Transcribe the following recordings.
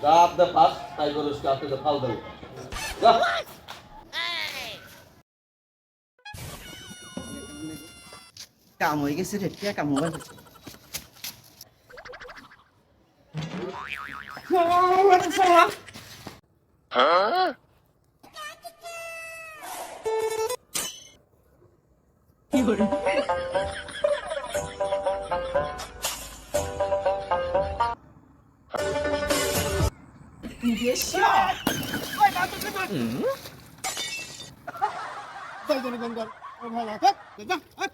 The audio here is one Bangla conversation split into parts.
Grab the pass, I go to start the powder. Go. কাম হয়ে গেছে রে কে কাম হয়ে গেছে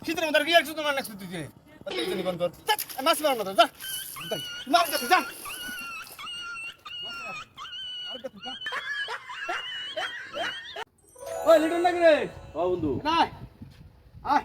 খিদের মধ্যে কি একশো তোমার নেক্সট দিতে বন্ধ কর। মাছ মার মতো যা। মার কাছে যা। ওই লিটন নাকি রে। ও বন্ধু নাই। আয়।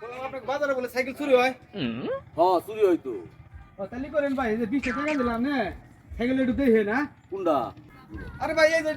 আপনাকে বাজারে বলে সাইকেল চুরি হয়। হ্যাঁ চুরি হইতো ও তাহলে করেন ভাই এই যে বিশ টাকা দিলাম না সাইকেল একটু দেখে না কোনটা? আরে ভাই এই যে